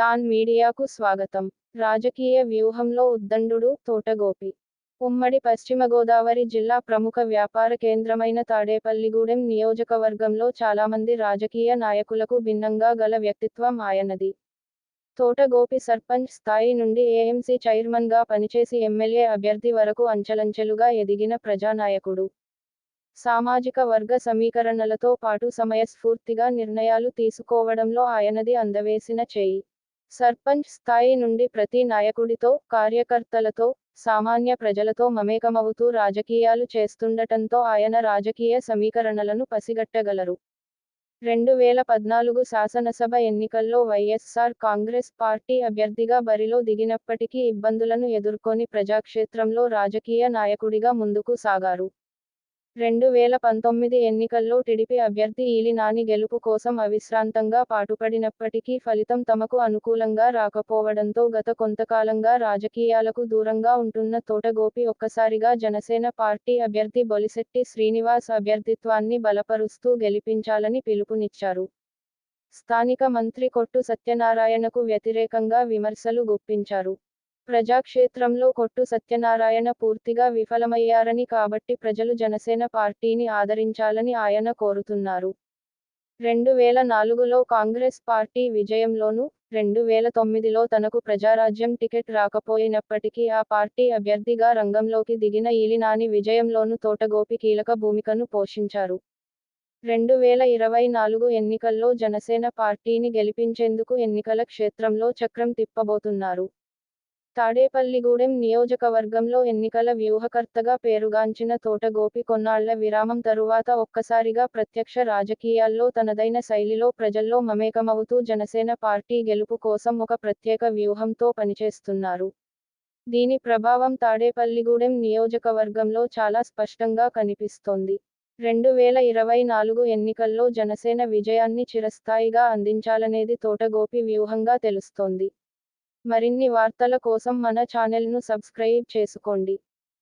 Don మీడియాకు స్వాగతం. రాజకీయ వ్యూహంలో ఉద్దండుడు తోటగోపి. ఉమ్మడి పశ్చిమ గోదావరి జిల్లా ప్రముఖ వ్యాపార కేంద్రమైన తాడేపల్లిగూడెం నియోజకవర్గంలో చాలామంది రాజకీయ నాయకులకు భిన్నంగా గల వ్యక్తిత్వం ఆయనది. తోటగోపి సర్పంచ్ స్థాయి నుండి ఏఎంసీ చైర్మన్గా పనిచేసి ఎమ్మెల్యే అభ్యర్థి వరకు అంచెలంచెలుగా ఎదిగిన ప్రజానాయకుడు. సామాజిక వర్గ సమీకరణలతో పాటు సమయస్ఫూర్తిగా నిర్ణయాలు తీసుకోవడంలో ఆయనది అందవేసిన చేయి. సర్పంచ్ స్థాయి నుండి ప్రతి నాయకుడితో కార్యకర్తలతో సామాన్య ప్రజలతో మమేకమవుతూ రాజకీయాలు చేస్తుండటంతో ఆయన రాజకీయ సమీకరణలను పసిగట్టగలరు. రెండు వేల పద్నాలుగు శాసనసభ ఎన్నికల్లో వైఎస్ఆర్ కాంగ్రెస్ పార్టీ అభ్యర్థిగా బరిలో దిగినప్పటికీ ఇబ్బందులను ఎదుర్కొని ప్రజాక్షేత్రంలో రాజకీయ నాయకుడిగా ముందుకు సాగారు. రెండు వేల పంతొమ్మిది ఎన్నికల్లో టిడిపి అభ్యర్థి ఈలినాని గెలుపు కోసం అవిశ్రాంతంగా పాటుపడినప్పటికీ ఫలితం తమకు అనుకూలంగా రాకపోవడంతో గత కొంతకాలంగా రాజకీయాలకు దూరంగా ఉంటున్న తోటగోపి ఒక్కసారిగా జనసేన పార్టీ అభ్యర్థి బొలిశెట్టి శ్రీనివాస్ అభ్యర్థిత్వాన్ని బలపరుస్తూ గెలిపించాలని పిలుపునిచ్చారు. స్థానిక మంత్రి కొట్టు సత్యనారాయణకు వ్యతిరేకంగా విమర్శలు గుప్పించారు. ప్రజాక్షేత్రంలో కొట్టు సత్యనారాయణ పూర్తిగా విఫలమయ్యారని కాబట్టి ప్రజలు జనసేన పార్టీని ఆదరించాలని ఆయన కోరుతున్నారు. రెండు వేల నాలుగులో కాంగ్రెస్ పార్టీ విజయంలోనూ రెండు వేల తొమ్మిదిలో తనకు ప్రజారాజ్యం టికెట్ రాకపోయినప్పటికీ ఆ పార్టీ అభ్యర్థిగా రంగంలోకి దిగిన ఈలినాని విజయంలోనూ తోటగోపి కీలక భూమికను పోషించారు. రెండు వేల ఇరవై నాలుగు ఎన్నికల్లో జనసేన పార్టీని గెలిపించేందుకు ఎన్నికల క్షేత్రంలో చక్రం తిప్పబోతున్నారు. తాడేపల్లిగూడెం నియోజకవర్గంలో ఎన్నికల వ్యూహకర్తగా పేరుగాంచిన తోటగోపి కొన్నాళ్ళ విరామం తరువాత ఒక్కసారిగా ప్రత్యక్ష రాజకీయాల్లో తనదైన శైలిలో ప్రజల్లో మమేకమవుతూ జనసేన పార్టీ గెలుపు కోసం ఒక ప్రత్యేక వ్యూహంతో పనిచేస్తున్నారు. దీని ప్రభావం తాడేపల్లిగూడెం నియోజకవర్గంలో చాలా స్పష్టంగా కనిపిస్తోంది. రెండు వేల ఇరవై నాలుగు ఎన్నికల్లో జనసేన విజయాన్ని చిరస్థాయిగా అందించాలనేది తోటగోపి వ్యూహంగా తెలుస్తోంది. మరిన్ని వార్తల కోసం మన ఛానల్ను సబ్స్క్రైబ్ చేసుకోండి.